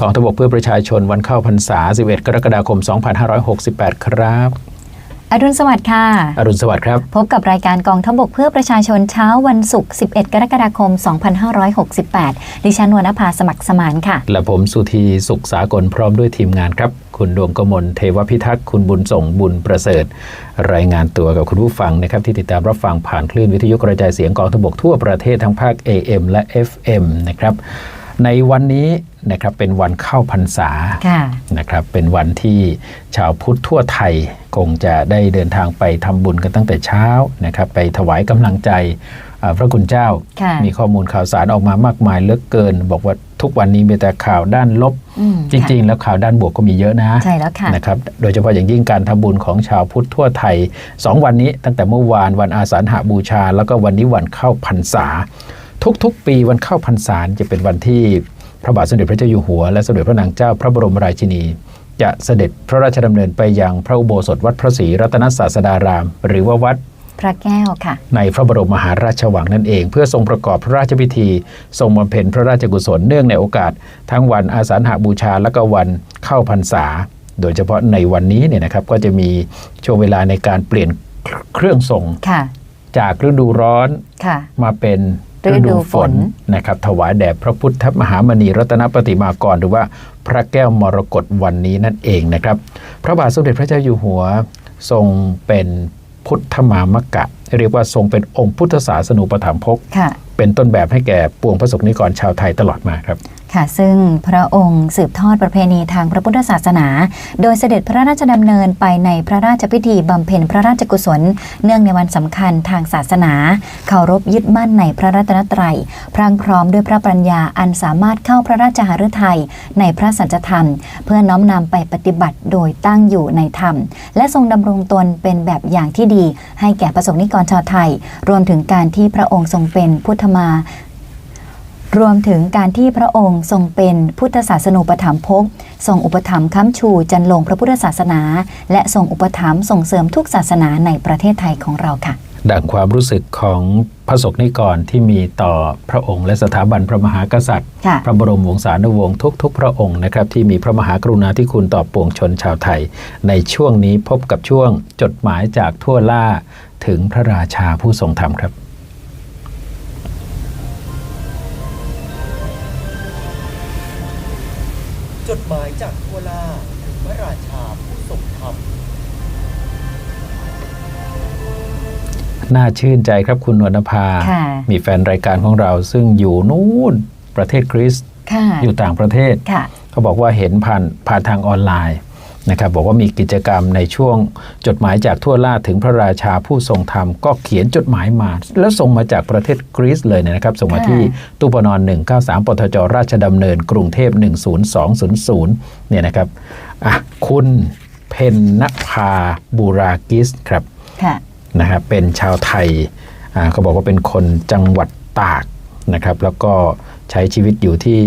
กองทบกเพื่อประชาชนวันเข้าพรรษา 11 กรกฎาคม 2568 ครับ อรุณสวัสดิ์ค่ะ อรุณสวัสดิ์ครับ พบกับรายการกองทพบกเพื่อประชาชนเช้าวันศุกร์ 11 กรกฎาคม 2568 ดิฉันวรรณภาสมัครสมานค่ะ และผมสุธีสุขสากลพร้อมด้วยทีมงานครับ คุณดวงกมลเทวพิทักษ์ คุณบุญส่งบุญประเสริฐ รายงานตัวกับคุณผู้ฟังนะครับที่ติดตามรับฟังผ่านคลื่นวิทยุกระจายเสียงกองทพบกทั่วประเทศทั้งภาค AM และ FM นะครับ ในวันนี้นะครับเป็นวันเข้าพรรษาค่ะนะครับเป็นวันที่ชาวพุทธทั่วไทยคงจะได้เดินทางไปทำบุญกันตั้งแต่เช้านะครับไปถวายกำลังใจอ่าพระคุณเจ้าค่ะมีข้อมูลข่าวสารออกมามากมายเหลือเกิน บอกว่าทุกวันนี้มีแต่ข่าวด้านลบอืมจริง ๆ แล้วข่าวด้านบวกก็มีเยอะนะใช่แล้วค่ะนะครับโดยเฉพาะอย่างยิ่งการทำบุญของชาวพุทธทั่วไทย 2 วันนี้ตั้งแต่เมื่อวานวันอาสาฬหบูชา แล้วก็วันนี้วันเข้าพรรษา ทุกๆ ปีวันเข้าพรรษาจะเป็นวันที่พระบาทสมเด็จพระเจ้าอยู่หัว และสมเด็จพระนางเจ้าพระบรมราชินี จะเสด็จพระราชดำเนินไปยังพระอุโบสถวัดพระศรีรัตนศาสดาราม หรือว่าวัดพระแก้วค่ะ ในพระบรมมหาราชวังนั่นเอง เพื่อทรงประกอบพระราชพิธี ทรงบำเพ็ญพระราชกุศลเนื่องในโอกาส ทั้งวันอาสาฬหบูชาและก็วันเข้าพรรษา โดยเฉพาะในวันนี้เนี่ยนะครับก็จะมีช่วงเวลาในการเปลี่ยนเครื่องทรงค่ะจากฤดูร้อนค่ะมาเป็น ฤดูฝนนะครับถวายแด่พระพุทธมหามณีรัตนปฏิมากร หรือว่าพระแก้วมรกตวันนี้นั่นเองนะครับ พระบาทสมเด็จพระเจ้าอยู่หัวทรงเป็นพุทธมามกะ เรียกว่าทรงเป็นองค์พุทธศาสนูปถัมภกค่ะเป็นต้นแบบให้แก่ปวงพระสงฆ์นิกรชาวไทยตลอดมาครับ ค่ะ ซึ่งพระองค์สืบทอดประเพณีทางพระพุทธศาสนา โดยเสด็จพระราชดำเนินไปในพระราชพิธีบำเพ็ญพระราชกุศล เนื่องในวันสำคัญทางศาสนา เคารพยึดมั่นในพระรัตนตรัย พรังพร้อมด้วยพระปัญญาอันสามารถเข้าพระราชหฤทัยในพระสัจธรรม เพื่อน้อมนำไปปฏิบัติโดยตั้งอยู่ในธรรม และทรงดำรงตนเป็นแบบอย่างที่ดี ให้แก่ประสงค์นิกรชาวไทย รวมถึงการที่พระองค์ทรงเป็นพุทธมา รวมถึงการที่พระองค์ทรงเป็นพุทธศาสนูปถัมภกทรงอุปถัมภ์ค้ำชูจันลงพระพุทธศาสนา และทรงอุปถัมภ์ส่งเสริมทุกศาสนาในประเทศไทยของเราค่ะดังความรู้สึกของพระสงฆ์นิกรที่มีต่อพระองค์และสถาบันพระมหากษัตริย์ค่ะพระบรมวงศานุวงศ์ทุก ๆ พระองค์นะครับที่มีพระมหากรุณาธิคุณต่อปวงชนชาวไทย ในช่วงนี้พบกับช่วงจดหมายจากทั่วล่าถึงพระราชาผู้ทรงธรรมครับ จดหมายจากทั่วล่าถึงพระราชาผู้ทรงธรรม น่าชื่นใจครับคุณนวลนภา ค่ะ มีแฟนรายการของเราซึ่งอยู่นู่นประเทศกรีซค่ะอยู่ต่างประเทศ ค่ะ เขาบอกว่าเห็นผ่านผ่านทางออนไลน์ นะครับบอกว่ามีกิจกรรมในช่วงจดหมายจากทั่วล่าถึงพระราชาผู้ทรงธรรมก็เขียนจดหมายมา แล้วส่งมาจากประเทศกรีซเลยนะครับ ส่งมาค่ะที่ตู้ปนอน193ปทจราชดำเนิน กรุงเทพ 10200เนี่ยนะครับอะคุณเพนนภาบูรากิสครับค่ะนะครับเป็นชาวไทยอ่าเขาบอกว่าเป็นคนจังหวัดตากนะครับ แล้วก็ใช้ชีวิตอยู่ที่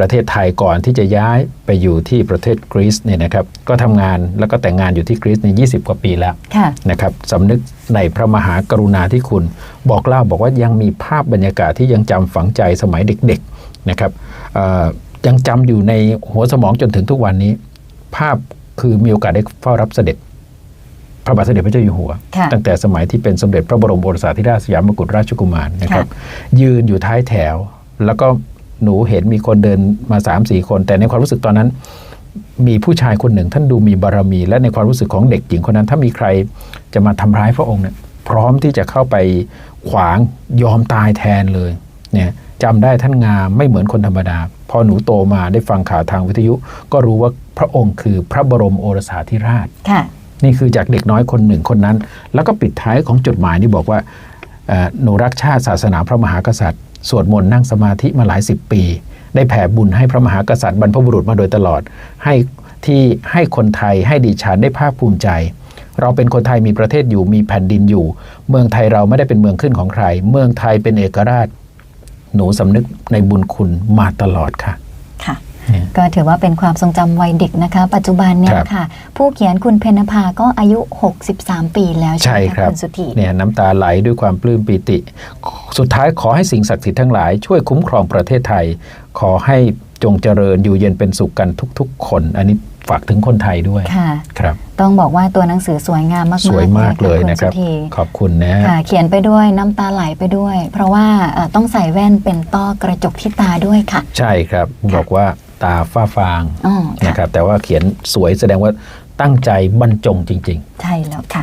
ประเทศไทยก่อนที่จะย้ายไปอยู่ที่ประเทศกรีซเนี่ยนะครับก็ทำงานแล้วก็แต่งงานอยู่ที่กรีซใน 20 กว่าปีแล้วค่ะนะครับสำนึกในพระมหากรุณาธิคุณ บอกเล่าบอกว่ายังมีภาพบรรยากาศที่ยังจำฝังใจสมัยเด็กๆนะครับเอ่อยังจำอยู่ในหัวสมองจนถึงทุกวันนี้ ภาพคือมีโอกาสได้เฝ้ารับเสด็จพระบาทสมเด็จพระเจ้าอยู่หัวค่ะตั้งแต่สมัยที่เป็นสมเด็จพระบรมโอรสาธิราชสยามกุฎราชกุมารนะครับยืนอยู่ท้ายแถว แล้วก็ หนูเห็นมีคนเดินมา3ามสี่คน แต่ในความรู้สึกตอนนั้น มีผู้ชายคนหนึ่งท่านดูมีบารมี และในความรู้สึกของเด็กหญิงคนนั้น ถ้ามีใครจะมาทำร้ายพระองค์เนี่ยพร้อมที่จะเข้าไปขวางยอมตายแทนเลยเนี่ยจำได้ท่านงามไม่เหมือนคนธรรมดา พอหนูโตมาได้ฟังข่าวทางวิทยุ ก็รู้ว่าพระองค์คือพระบรมโอรสาธิราชค่ะนี่คือจากเด็กน้อยคนหนึ่งคนนั้น แล้วก็ปิดท้ายของจดหมายนี่บอกว่าเอ่อหนูรักชาติศาสนาพระมหากษัตริย์ สวดมนต์นั่งสมาธิมาหลายสิบปี ได้แผ่บุญให้พระมหากษัตริย์บรรพบุรุษมาโดยตลอด ให้ที่ให้คนไทยให้ดิฉันได้ภาคภูมิใจ เราเป็นคนไทยมีประเทศอยู่มีแผ่นดินอยู่ เมืองไทยเราไม่ได้เป็นเมืองขึ้นของใคร เมืองไทยเป็นเอกราช หนูสำนึกในบุญคุณมาตลอดค่ะ ก็ถือว่าเป็นความทรงจำวัยเด็กนะคะ ปัจจุบันเนี่ยครับ ค่ะ ผู้เขียนคุณเพญนภาก็อายุ 63 ปีแล้วใช่ใช่ไหมครัคะบคุณสุธี เนี่ยน้ำตาไหลด้วยความปลื้มปิติ สุดท้ายขอให้สิ่งศักดิ์สิทธิ์ทั้งหลาย ช่วยคุ้มครองประเทศไทย ขอให้จงเจริญอยู่เย็นเป็นสุขกันทุกๆ คน อันนี้ฝากถึงคนไทยด้วยค่ะ ครับ ต้องบอกว่าตัวหนังสือสวยงามมากๆสวยมากเลยณนะครับสุธีขอบคุณนะ ค่ะ เขียนไปด้วยน้ำตาไหลไปด้วย เพราะว่าเอ่อต้องใส่แว่นเป็นต้อกระจกที่ตาด้วยค่ะ ใช่ครับบอกว่า ตาฝ้าฟางอ๋อค่ะนะครับแต่ว่าเขียนสวยแสดงว่าตั้งใจบรรจงจริงใช่แล้วค่ะ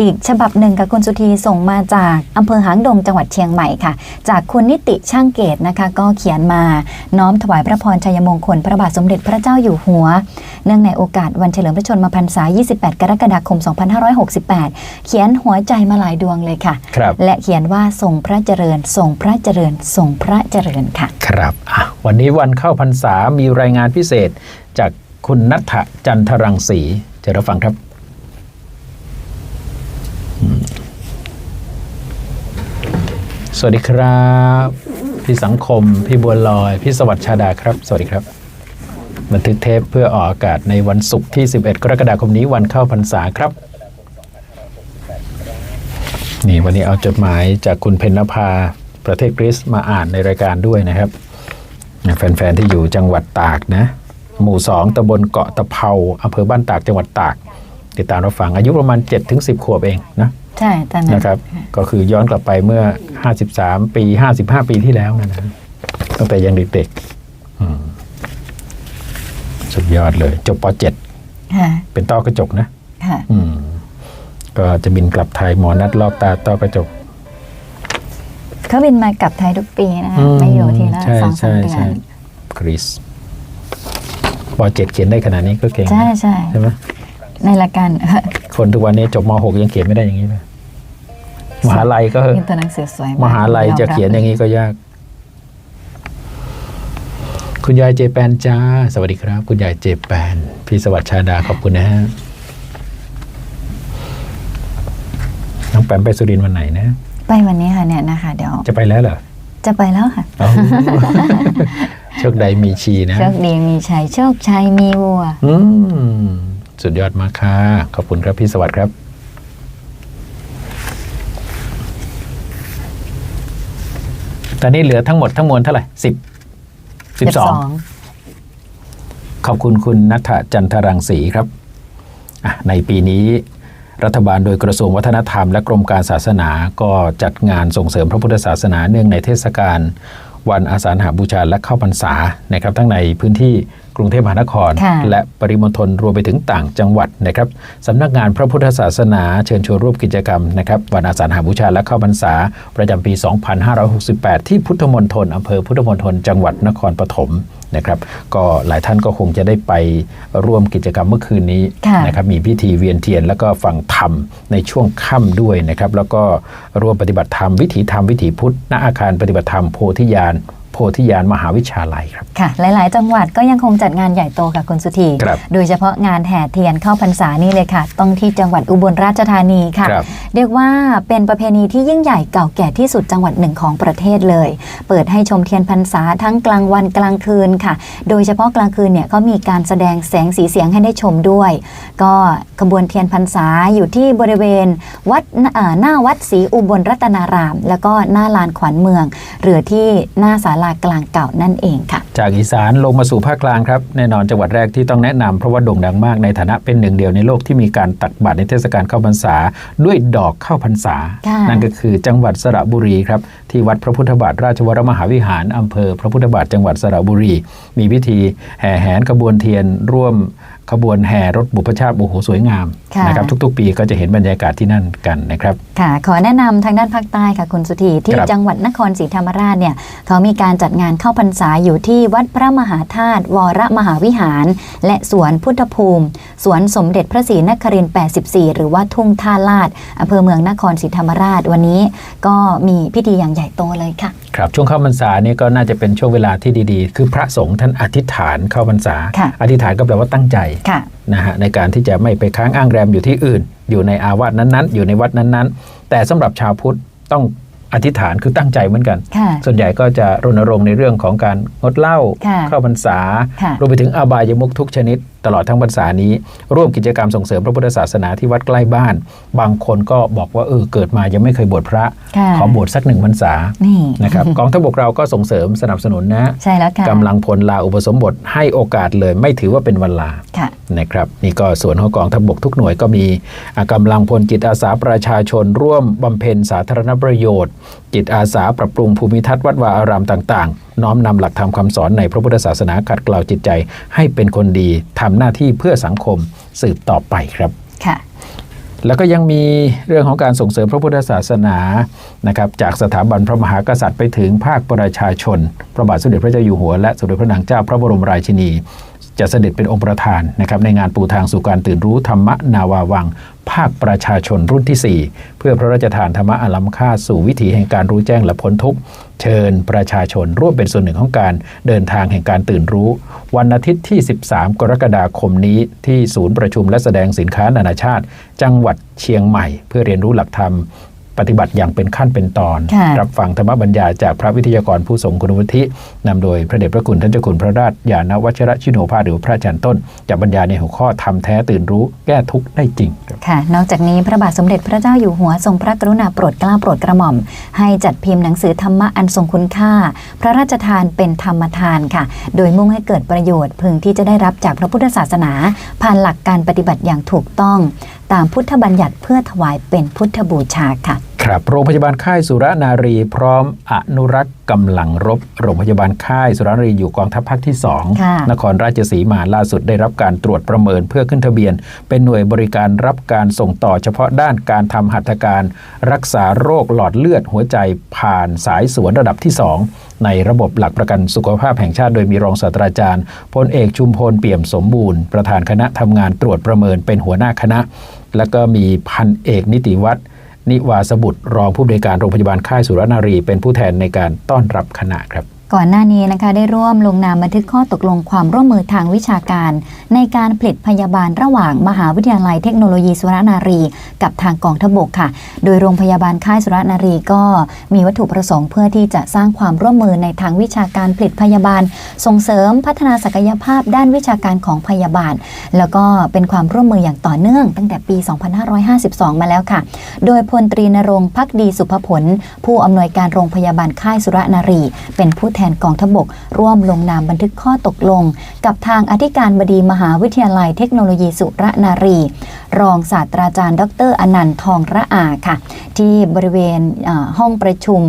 อีกฉบับหนึ่งกับคุณสุธีส่งมาจากอำเภอหางดงจังหวัดเชียงใหม่ค่ะ จากคุณนิติช่างเกตนะคะ ก็เขียนมาน้อมถวายพระพรชัยมงคล พระบาทสมเด็จพระเจ้าอยู่หัว เนื่องในโอกาสวันเฉลิมพระชนมพรรษา 28 กรกฎาคม 2568 เขียนหัวใจมาหลายดวงเลยค่ะครับและเขียนว่าทรงพระเจริญทรงพระเจริญทรงพระเจริญค่ะ ครับวันนี้วันเข้าพรรษามีรายงานพิเศษจากคุณนัทธจันทรังสีเจะรับฟังครับ สวัสดีครับ พี่สังคม พี่บัวลอย พี่สวัสดิ์ชาดาครับ สวัสดีครับ บันทึกเทปเพื่อออกอากาศในวันศุกร์ที่ 11 กรกฎาคมนี้วันเข้าพรรษาครับ นี่วันนี้เอาจดหมายจากคุณเพนภาประเทศกรีซมาอ่านในรายการด้วยนะครับ แฟนๆที่อยู่จังหวัดตากนะ หมู่สองตำบลเกาะตะเภาอำเภอบ้านตากจังหวัดตาก ติดตามรับฟังอายุประมาณ 7-10 ขวบเองนะใช่ตอนนั้นนะครับ ก็คือย้อนกลับไปเมื่อ 53 ปี 55 ปีที่แล้วนะนะตั้งแต่ยังเด็กๆอืมสุดยอดเลย จบป .7 ค่ะเป็นต้อกระจกนะค่ะอืมก็จะบินกลับไทยหมอนัดลอกตาต้อกระจกเขาบินมากลับไทยทุกปีนะคะไม่อยู่ทีละใช่สองสาใช่มเดือใช่นคริสปเจ็ดเขียนได้ขนาดนี้ก็เก่งนะใช่ใช่ใช่ไหม ในละกันคนทุกวันนี้จบม .6 ยังเขียนไม่ได้อย่างนี้เลยมหาลัยก็นี่ตัวหนังสือสวยกมหาลัยจะเขียนอย่างนี้ก็ยาก คุณยายเจแปนจ้า สวัสดีครับ คุณยายเจแปน พี่สวัสดิ์ชาดาขอบคุณนะฮะน้องแปมไปสุรินทร์วันไหนนะ ไปวันนี้ค่ะเนี่ยนะคะ เดี๋ยว จะไปแล้วเหรอ จะไปแล้วค่ะเอาโชคใดมีชีนะ โชคดีมีชัย โชคชัยมีวัว อืม สุดยอดมากค่ะ ขอบคุณครับพี่สวัสดิ์ครับ ตอนนี้เหลือทั้งหมดทั้งมวลเท่าไหร่สิบสิบสองขอบคุณคุณนัทจันทรังสีครับอะในปีนี้รัฐบาลโดยกระทรวงวัฒนธรรมและกรมการศาสนาก็จัดงานส่งเสริมพระพุทธศาสนาเนื่องในเทศกาลวันอาสาฬหบูชาและเข้าพรรษานะครับทั้งในพื้นที่ กรุงเทพมหานครค่ะและปริมณฑลรวมไปถึงต่างจังหวัดนะครับสำนักงานพระพุทธศาสนาเชิญชวนร่วมกิจกรรมนะครับวันอาสาฬหบูชาและเข้าพรรษา ประจำปี 2568 ที่พุทธมณฑลอำเภอพุทธมณฑลจังหวัดนครปฐมนะครับก็หลายท่านก็คงจะได้ไปร่วมกิจกรรมเมื่อคืนนี้ค่ะนะครับมีพิธีเวียนเทียนแล้วก็ฟังธรรมในช่วงค่ำด้วยนะครับแล้วก็ร่วมปฏิบัติธรรมวิถีธรรมวิถีพุทธณอาคารปฏิบัติธรรมโพธิญาณโพ ธิญาณมหาวิชาลัยครับค่ะหลาย ๆ จังหวัดก็ยังคงจัดงานใหญ่โตค่ะคุณสุธีครับโดยเฉพาะงานแห่เทียนเข้าพรรษานี่เลยค่ะ ต้องที่จังหวัดอุบลราชธานีค่ะครับเรียกว่าเป็นประเพณีที่ยิ่งใหญ่เก่าแก่ที่สุดจังหวัดหนึ่งของประเทศเลย เปิดให้ชมเทียนพรรษาทั้งกลางวันกลางคืนค่ะ โดยเฉพาะกลางคืนเนี่ยก็มีการแสดงแสงสีเสียงให้ได้ชมด้วย ก็ขบวนเทียนพรรษาอยู่ที่บริเวณวัดเอ่อหน้าวัดศรีอุบลรัตนาราม แล้วก็หน้าลานขวัญเมือง หรือที่หน้าศาลากลางเก่านั่นเองค่ะ จากอีสานลงมาสู่ภาคกลางครับแน่นอนจังหวัดแรกที่ต้องแนะนำเพราะว่าโด่งดังมากในฐานะเป็นหนึ่งเดียวในโลกที่มีการตักบาตรในเทศกาลเข้าพรรษา ด้วยดอกเข้าพรรษาค่ะนั่นก็คือจังหวัดสระบุรีครับที่วัดพระพุทธบาทราชวรมหาวิหารอำเภอ พระพุทธบาทจังหวัดสระบุรี มีพิธีแห่แหนขบวนเทียนร่วม ขบวนแห่รถบุพชาติโอ้โหสวยงามค่ะนะครับทุกๆ ปีก็จะเห็นบรรยากาศที่นั่นกันนะครับค่ะ ขอแนะนำทางด้านภาคใต้ค่ะคุณสุธีที่ครับจังหวัดนครศรีธรรมราชเนี่ยเขามีการจัดงานเข้าพรรษาอยู่ที่วัดพระมหาธาตุวรมหาวิหาร และสวนพุทธภูมิ สวนสมเด็จพระศรีนครินทร์84 หรือว่าทุ่งท่าลาดอำเภอเมืองนครศรีธรรมราชวันนี้ ก็มีพิธีอย่างใหญ่โตเลยค่ะครับช่วงเข้าพรรษานี่ก็น่าจะเป็นช่วงเวลาที่ดีๆ คือพระสงฆ์ท่านอธิษฐานเข้าพรรษาค่ะอธิษฐานก็แปลว่าตั้งใจค่ะนะฮะในการที่จะไม่ไปค้างอ้างแรมอยู่ที่อื่น อยู่ในอาวาสนั้นๆ อยู่ในวัดนั้นๆ แต่สำหรับชาวพุทธต้องอธิษฐานคือตั้งใจเหมือนกันค่ะส่วนใหญ่ก็จะรณรงค์ในเรื่องของการงดเหล้าค่ะเข้าพรรษาค่ะรวมไปถึงอบายมุขทุกชนิดตลอดทั้งพรรษานี้ ร่วมกิจกรรมส่งเสริมพระพุทธศาสนาที่วัดใกล้บ้าน บางคนก็บอกว่าเออเกิดมายังไม่เคยบวชพระค่ะขอบวชสักหนึ่งพรรษานี่นะครับกองทัพบกเราก็ส่งเสริมสนับสนุนนะใช่แล้วค่ะกำลังพลลาอุปสมบทให้โอกาสเลย ไม่ถือว่าเป็นวันลาค่ะนะครับนี่ก็ส่วนของกองทัพบกทุกหน่วยก็มีอ่ากำลังพลจิตอาสาประชาชน ร่วมบำเพ็ญสาธารณประโยชน์ จิตอาสาปรับปรุงภูมิทัศน์วัดวาอารามต่างๆ น้อมนำหลักธรรมคำสอนในพระพุทธศาสนาขัดเกลาจิตใจ ให้เป็นคนดีทำหน้าที่เพื่อสังคมสืบต่อไปครับค่ะแล้วก็ยังมีเรื่องของการส่งเสริมพระพุทธศาสนานะครับจากสถาบันพระมหากษัตริย์ไปถึงภาคประชาชน พระบาทสมเด็จพระเจ้าอยู่หัวและสมเด็จพระนางเจ้าพระบรมราชินี จะเสด็จเป็นองค์ประธานนะครับในงานปูทางสู่การตื่นรู้ธรรมนาวาวัง ภาคประชาชนรุ่นที่ 4 เพื่อพระราชทานธรรมะอันล้ำค่าสู่วิถีแห่งการรู้แจ้งและพ้นทุกข์ เชิญประชาชนร่วมเป็นส่วนหนึ่งของการเดินทางแห่งการตื่นรู้ วันอาทิตย์ที่ 13 กรกฎาคมนี้ที่ศูนย์ประชุมและแสดงสินค้านานาชาติ จังหวัดเชียงใหม่ เพื่อเรียนรู้หลักธรรม ปฏิบัติอย่างเป็นขั้นเป็นตอนค่ะรับฟังธรรมบรรยายจากพระวิทยากรผู้ทรงคุณวุฒินำโดยพระเดชพระคุณท่านเจ้าคุณพระราชยานวัชรชิโนภาสหรือพระอาจารย์ต้นจะบรรยายในหัวข้อทำแท้ตื่นรู้แก้ทุกข์ได้จริงครับค่ะนอกจากนี้พระบาทสมเด็จพระเจ้าอยู่หัวทรงพระกรุณาโปรดเกล้าโปรดกระหม่อม ให้จัดพิมพ์หนังสือธรรมะอันทรงคุณค่า พระราชทานเป็นธรรมทานค่ะ โดยมุ่งให้เกิดประโยชน์พึงที่จะได้รับจากพระพุทธศาสนาผ่านหลักการปฏิบัติอย่างถูกต้อง ตามพุทธบัญญัติเพื่อถวายเป็นพุทธบูชาค่ะ ครับโรงพยาบาลค่ายสุรนารี พร้อมอนุรักษ์กำลังรบ โรงพยาบาลค่ายสุรนารีอยู่กองทัพภาคที่ค่ะ2นครราชสีมาล่าสุดได้รับการตรวจประเมินเพื่อขึ้นทะเบียน เป็นหน่วยบริการรับการส่งต่อเฉพาะด้านการทำหัตถการ รักษาโรคหลอดเลือดหัวใจผ่านสายสวนระดับที่ 2 ในระบบหลักประกันสุขภาพแห่งชาติโดยมีรองศาสตราจารย์พลเอกชุมพลเปี่ยมสมบูรณ์ประธานคณะทำงานตรวจประเมินเป็นหัวหน้าคณะ แล้วก็มีพันเอกนิติวัฒน์นิวาสบุตรรองผู้บริการโรงพยาบาลค่ายสุรนารี เป็นผู้แทนในการต้อนรับคณะครับ ก่อนหน้านี้นะคะได้ร่วมลงนามบันทึกข้อตกลงความร่วมมือทางวิชาการ ในการผลิตพยาบาลระหว่างมหาวิทยาลัยเทคโนโลยีสุรนารี กับทางกองทบกค่ะ โดยโรงพยาบาลค่ายสุรนารีก็มีวัตถุประสงค์เพื่อที่จะสร้างความร่วมมือในทางวิชาการผลิตพยาบาล ส่งเสริมพัฒนาศักยภาพด้านวิชาการของพยาบาล แล้วก็เป็นความร่วมมืออย่างต่อเนื่อง ตั้งแต่ปี 2552 มาแล้วค่ะ โดยพลตรีนรงพักดีสุภผล ผู้อำนวยการโรงพยาบาลค่ายสุรนารี เป็นผู้แทนกองทพบก ร่วมลงนามบันทึกข้อตกลง กับทางอธิการบดีมหาวิทยาลัยเทคโนโลยีสุรนารี รองศาสตราจารย์ ดรอนันต์ทองระอาค่ะ ที่บริเวณห้องประชุม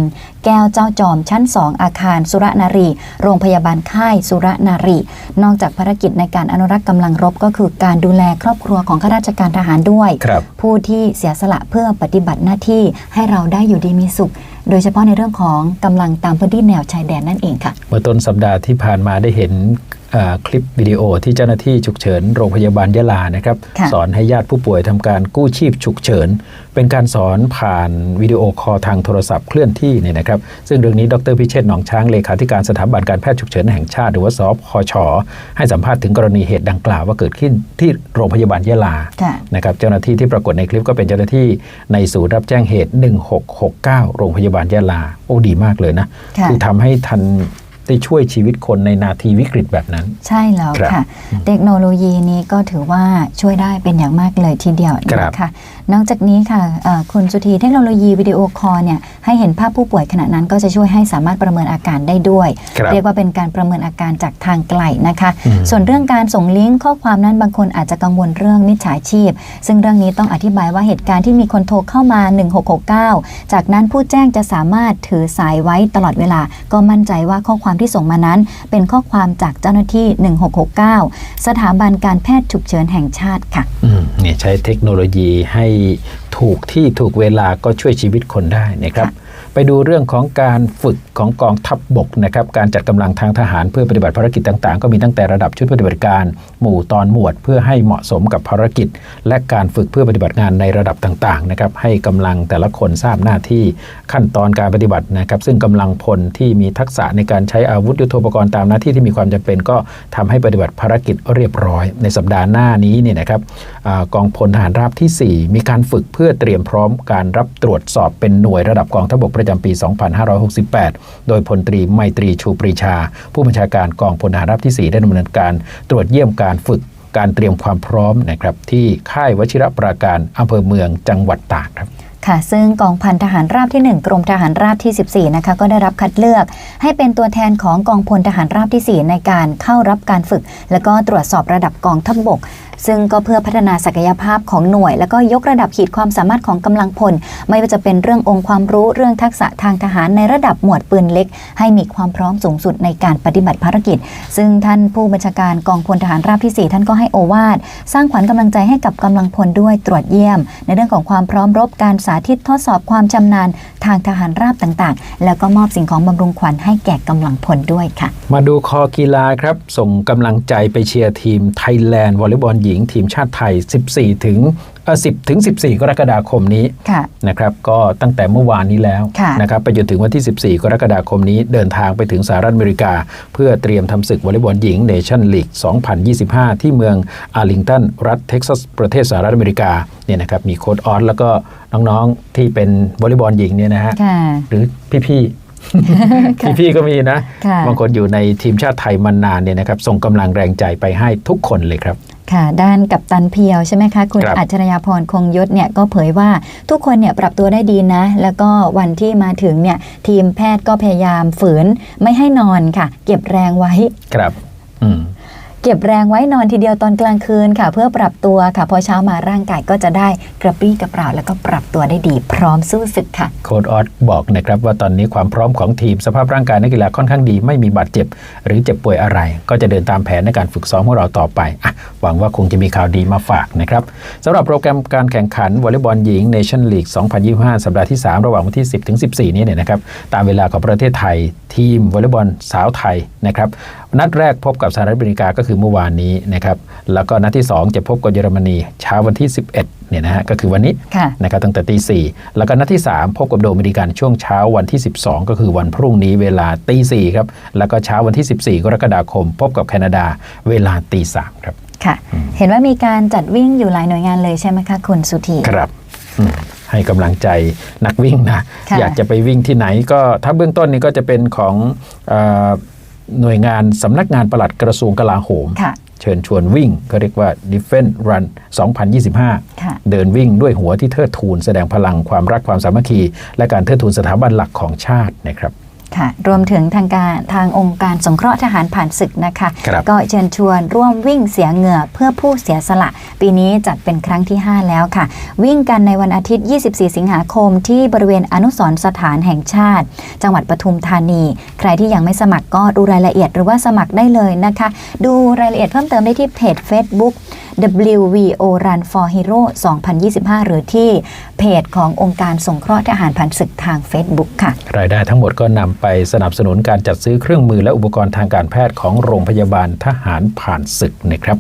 แก้วเจ้าจอมชั้น 2 อาคารสุรนารี โรงพยาบาลค่ายสุรนารี นอกจากภารกิจในการอนุรักษ์กำลังรบก็คือการดูแลครอบครัวของข้าราชการทหารด้วยครับผู้ที่เสียสละเพื่อปฏิบัติหน้าที่ให้เราได้อยู่ดีมีสุข โดยเฉพาะในเรื่องของกำลังตามพื้นที่แนวชายแดนนั่นเองค่ะ เมื่อต้นสัปดาห์ที่ผ่านมาได้เห็นอ่า คลิปวิดีโอที่เจ้าหน้าที่ฉุกเฉินโรงพยาบาลยะลานะครับค่ะสอนให้ญาติผู้ป่วยทำการกู้ชีพฉุกเฉิน เป็นการสอนผ่านวิดีโอคอลทางโทรศัพท์เคลื่อนที่เนี่ยนะครับ ซึ่งเรื่องนี้ดรพิเชษฐ์หนองช้างเลขาธิการสถาบันการแพทย์ฉุกเฉินแห่งชาติหรือว่าสพชให้สัมภาษณ์ถึงกรณีเหตุดังกล่าวว่าเกิดขึ้นที่โรงพยาบาลยะลาค่ะนะครับเจ้าหน้าที่ที่ปรากฏในคลิปก็เป็นเจ้าหน้าที่ในศูนย์รับแจ้งเหตุ 1669 โรงพยาบาลยะลาโอ้ดีมากเลยนะค่ะอทำให้ทัน ได้ช่วยชีวิตคนในนาทีวิกฤตแบบนั้น ใช่แล้วครับค่ะ เทคโนโลยีนี้ก็ถือว่าช่วยได้เป็นอย่างมากเลยทีเดียวครับนะคะนอกจากนี้ค่ะเอ่อคุณสุธีเทคโนโลยีวิดีโอคอลเนี่ยให้เห็นภาพผู้ป่วยขณะนั้นก็จะช่วยให้สามารถประเมินอาการได้ด้วยครับเรียกว่าเป็นการประเมินอาการจากทางไกลนะคะอืมส่วนเรื่องการส่งลิงก์ข้อความนั้นบางคนอาจจะกังวลเรื่องมิจฉาชีพ ซึ่งเรื่องนี้ต้องอธิบายว่าเหตุการณ์ที่มีคนโทรเข้ามา 1669 จากนั้นผู้แจ้งจะสามารถถือสายไว้ตลอดเวลา ก็มั่นใจว่าข้อความที่ส่งมานั้น เป็นข้อความจากเจ้าหน้าที่ 1669 สถาบันการแพทย์ฉุกเฉินแห่งชาติค่ะอืมเนี่ยใช้เทคโนโลยีให้ถูกที่ถูกเวลาก็ช่วยชีวิตคนได้นะครับ ดูเรื่องของการฝึกของกองทัพบบกนะครับการจัดกำลังทางทหารเพื่อปฏิบัติภารกิจต่างๆ ก็มีตั้งแต่ระดับชุดปฏิบัติการ หมู่ตอนหมวดเพื่อให้เหมาะสมกับภารกิจ และการฝึกเพื่อปฏิบัติงานในระดับต่างๆนะครับให้กำลังแต่ละคนทราบหน้าที่ขั้นตอนการปฏิบัตินะครับซึ่งกำลังพลที่มีทักษะในการใช้อาวุธยุทโธปกรณ์ตามหน้าที่ที่มีความจำเป็นก็ทำให้ปฏิบัติภารกิจเรียบร้อย ในสัปดาห์หน้านี้เนี่ยนะครับกองพลทหารราบที่ 4 มีการฝึกเพื่อเตรียมพร้อมการรับตรวจสอบเป็นหน่วยระดับกองทัพบกประจำปี 2568 โดยพลตรีไมตรีชูปรีชา ผู้บัญชาการกองพลทหารราบที่ 4 ได้ดำเนินการตรวจเยี่ยมการฝึกการเตรียมความพร้อมนะครับที่ค่ายวชิรปราการอำเภอเมืองจังหวัดตากครับค่ะซึ่งกองพันทหารราบที่ 1 กรมทหารราบที่ 14 นะคะก็ได้รับคัดเลือก ให้เป็นตัวแทนของกองพลทหารราบที่ 4 ในการเข้ารับการฝึก และก็ตรวจสอบระดับกองทัพบบก ซึ่งก็เพื่อพัฒนาศักยภาพของหน่วย แล้วก็ยกระดับขีดความสามารถของกำลังพล ไม่ว่าจะเป็นเรื่ององค์ความรู้เรื่องทักษะทางทหารในระดับหมวดปืนเล็ก ให้มีความพร้อมสูงสุดในการปฏิบัติภารกิจ ซึ่งท่านผู้บัญชาการกองพลทหารราบที่ 4 ท่านก็ให้โอวาทสร้างขวัญกำลังใจให้กับกำลังพลด้วยตรวจเยี่ยม ในเรื่องของความพร้อมรบการสาธิตทดสอบความชำนาญทางทหารราบต่างๆ แล้วก็มอบสิ่งของบำรุงขวัญให้แก่กำลังพลด้วยค่ะ มาดูคอกีฬาครับส่งกำลังใจไปเชียร์ทีมไทยแลนด์วอลเลย์บอลหญิงทีมชาติไทย 14 ถึงเอ่อ10ถึง 14 กรกฎาคมนี้ค่ะนะครับก็ตั้งแต่เมื่อวานนี้แล้วค่ะนะครับไปจนถึงวันที่ 14 กรกฎาคมนี้เดินทางไปถึงสหรัฐอเมริกา เพื่อเตรียมทำศึกวอลเลย์บอลหญิงเนชั่นลีก 2025 ที่เมืองอาร์ลิงตัน รัฐเท็กซัส ประเทศสหรัฐอเมริกาเนี่ยนะครับมีโค้ดออสแล้วก็น้องๆที่เป็นวอลเลย์บอลหญิงเนี่ยนะฮะค่ะหรือพี่ๆพี่ๆก็มีนะค่ะบางคนอยู่ในทีมชาติไทยมานานเนี่ยนะครับ ส่งกำลังแรงใจไปให้ทุกคนเลยครับ ค่ะ ด้านกับตันเพียวใช่ไหมคะ คุณครับอัจฉริยพรคงยศเนี่ยก็เผยว่าทุกคนเนี่ยปรับตัวได้ดีนะ แล้วก็วันที่มาถึงเนี่ยทีมแพทย์ก็พยายามฝืนไม่ให้นอนค่ะ เก็บแรงไว้ครับ อืม เก็บแรงไว้นอนทีเดียวตอนกลางคืนค่ะ เพื่อปรับตัวค่ะ พอเช้ามาร่างกายก็จะได้กระปรี้กระเปร่าแล้วก็ปรับตัวได้ดี พร้อมสู้ศึกค่ะ โค้ดออสบอกนะครับว่าตอนนี้ความพร้อมของทีมสภาพร่างกายนักกีฬาค่อนข้างดี ไม่มีบาดเจ็บ หรือเจ็บป่วยอะไร ก็จะเดินตามแผนในการฝึกซ้อมของเราต่อไปอะหวังว่าคงจะมีข่าวดีมาฝากนะครับสำหรับโปรแกรมการแข่งขันวอลเลย์บอลหญิง Nation League 2025 สัปดาห์ที่ 3 ระหว่างวันที่ 10 ถึง 14 นี้เนี่ยนะครับตามเวลาของประเทศไทยทีมวอลเลย์บอลสาวไทยนะครับนัดแรกพบกับสหรัฐอเมริกาก็คือเมื่อวานนี้นะครับแล้วก็นัดที่ 2 จะพบกับเยอรมนีเช้าวันที่ 11เนี่ยนะฮะก็คือวันนี้ค่ะนะครับตั้งแต่ตีสี่แล้วก็นัดที่ 3 พบกับโดมินิกันช่วงเช้าวันที่ 12 ก็คือวันพรุ่งนี้เวลาตีสี่ครับแล้วก็เช้าวันที่ 14 กรกฎาคม พบกับแคนาดาเวลาตีสามครับค่ะ เห็นว่ามีการจัดวิ่งอยู่หลายหน่วยงานเลยใช่ไหมคะคุณสุธีครับอืมให้กำลังใจนักวิ่งนะค่ะอยากจะไปวิ่งที่ไหนก็ถ้าเบื้องต้นนี้ก็จะเป็นของเออ หน่วยงานสำนักงานปลัดกระทรวงกลาโหมค่ะเชิญชวนวิ่งเขาเรียกว่า Defense Run 2025ค่ะเดินวิ่งด้วยหัวที่เทิดทูน แสดงพลังความรักความสามัคคี และการเทิดทูนสถาบันหลักของชาตินะครับ ค่ะ รวมถึงทางการทางองค์การสงเคราะห์ทหารผ่านศึกนะคะ ครับ ก็เชิญชวนร่วมวิ่งเสียเหงื่อเพื่อผู้เสียสละ ปีนี้จัดเป็นครั้งที่ 5 แล้วค่ะ วิ่งกันในวันอาทิตย์ 24 สิงหาคมที่บริเวณอนุสรณ์สถานแห่งชาติ จังหวัดปทุมธานี ใครที่ยังไม่สมัครก็ดูรายละเอียดหรือว่าสมัครได้เลยนะคะ ดูรายละเอียดเพิ่มเติมได้ที่เพจ Facebook WVO Run for Hero 2025 หรือที่เพจขององค์การสงเคราะห์ทหารผ่านศึกทาง Facebook ค่ะ รายได้ทั้งหมดก็นำไปสนับสนุนการจัดซื้อเครื่องมือและอุปกรณ์ทางการแพทย์ของโรงพยาบาลทหารผ่านศึกนะครับ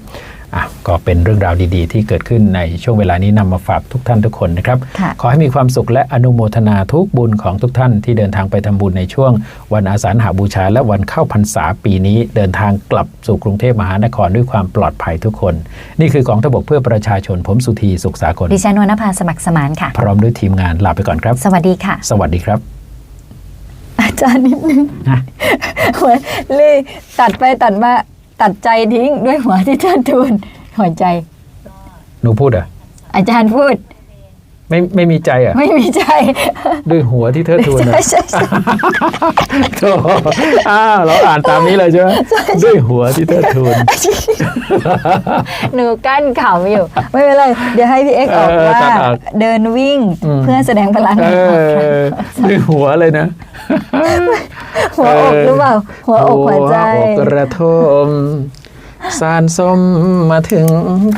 อะก็เป็นเรื่องราวดีๆ ที่เกิดขึ้นในช่วงเวลานี้นำมาฝากทุกท่านทุกคนนะครับค่ะขอให้มีความสุขและอนุโมทนาทุกบุญของทุกท่านที่เดินทางไปทำบุญในช่วง วันอาสาฬหาบูชา และวันเข้าพรรษาปีนี้ เดินทางกลับสู่กรุงเทพมหานครด้วยความปลอดภัยทุกคน นี่คือกองทพบกเพื่อประชาชนผมสุธีสุขสากลดิฉันวรรณภาสมัครสมานค่ะ พร้อมด้วยทีมงานลาไปก่อนครับ สวัสดีค่ะ สวัสดีครับอา จารย์นิดนึงฮะ หัวเลยตัดไปตัดมาตัดใจทิ้งด้วยหัวที่เทิดทูนหัวใจ หนูพูดเหรอะอาจารย์พูด ไม่ไม่มีใจเหรอะ ไม่มีใจ ด้วยหัวที่เทิดทูนเหรใช่อะใช่ใช่โธ่อ้าวเราอ่านตามนี้เลยใช่ไหมด้วยหัวที่เทิดทูนหนูกั้นขำอยู่ ไม่เป็นไร เดี๋ยวให้พี่เอ็กซ์ออกเออว่าตัดออกเดินวิ่งอืมเพื่อแสดงพลังเออด้วยหัวเลยนะ หัวอกหรือเปล่า หัวอกหัวใจหัวอกกระทมสารส้มมาถึง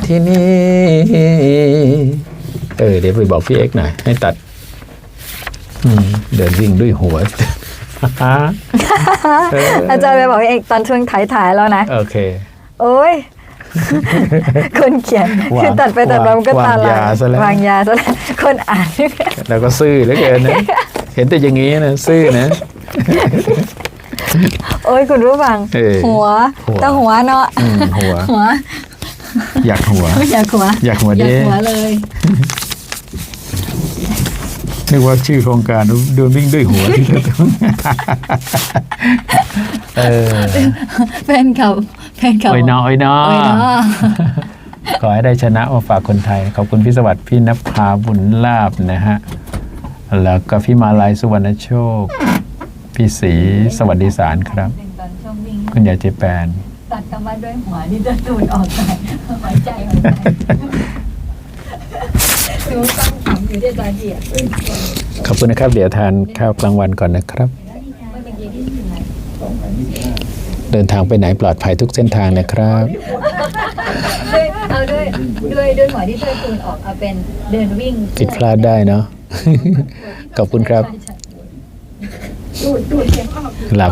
ที่นี่ เออเดี๋ยวไปบอกพี่เอ็กซ์หน่อยให้ตัด อืมเดินวิ่งด้วยหัว เอออาจารย์ไปบอกพี่เอ็กซ์ตอนช่วงถ่ายๆแล้วนะ โอเค โอ้ย คนเขียนวางคือตัดไปตัดมามันก็วางตาลายวาซะแล้ว วางยาซะแล้วคนอ่านแล้วก็ซื่อเหลือเกินนะ เห็นแต่อย่างนี้นะ ซื่อนะ โอ้ยคุณผู้ฟัง เออหัวหัวแตาหัวเนาะอืมหัว หัว อยากหัว อยากหัว อยากหัวอยากดิหัวเลย นึกว่าชื่อโครงการเดินวิ่งด้วยหัวที่จะต้องเออแฟนคลับแฟนคลับโอ้ยน้อยน้อโอ้ยเนาะขอให้ได้ชนะมาฝากคนไทย ขอบคุณพี่สวัสดิ์พี่นภาบุญลาบนะฮะ แล้วก็พี่มาลายสุวรรณโชค พี่ศรีสวัสดีสารครับตอนช่วงวิ่งคุณยายเจแปนตัดคำว่าด้วยหัวนี่จะตูดออกไปหัวใจหัวใจดูต้ องขำอยู่ที่ตาเดียขอบคุณนะครับ เดี๋ยวทานข้าวกลางวันก่อนนะครับไม่เมื่อกี้ที่เดินทางไปไหนปลอดภัยทุกเส้นทางนะครับ ด้วยเอาด้วยด้วยด้วยหัวที่ช่วยตูนออกเอาเป็นเดินวิ่งผิดพลาดได้เนาะขอบคุณครับใช่ใช่หลับ